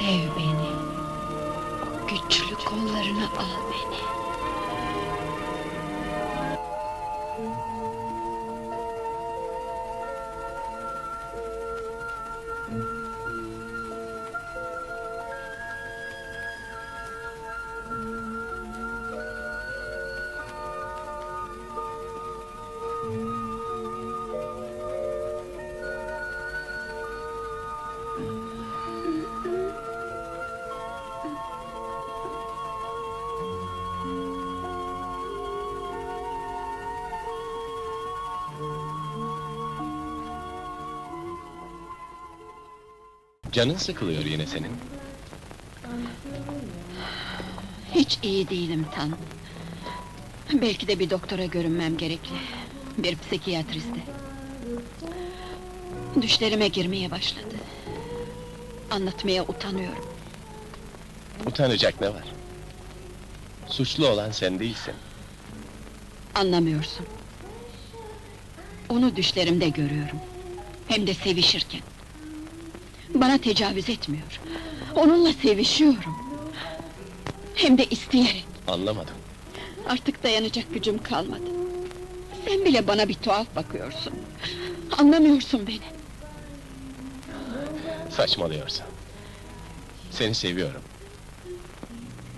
Sev beni. Güçlü kollarına al beni. Canın sıkılıyor yine senin. Hiç iyi değilim Tan. Belki de bir doktora görünmem gerekli. Bir psikiyatriste. Düşlerime girmeye başladı. Anlatmaya utanıyorum. Utanacak ne var? Suçlu olan sen değilsin. Anlamıyorsun. Onu düşlerimde görüyorum. Hem de sevişirken. Bana tecavüz etmiyor. Onunla sevişiyorum. Hem de isteyerek. Anlamadım. Artık dayanacak gücüm kalmadı. Sen bile bana bir tuhaf bakıyorsun. Anlamıyorsun beni. Saçmalıyorsun. Seni seviyorum.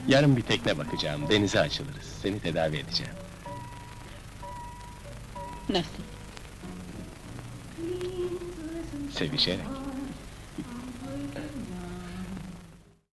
Yarın bir tekne bakacağım, denize açılırız. Seni tedavi edeceğim. Nasıl? Sevişerek.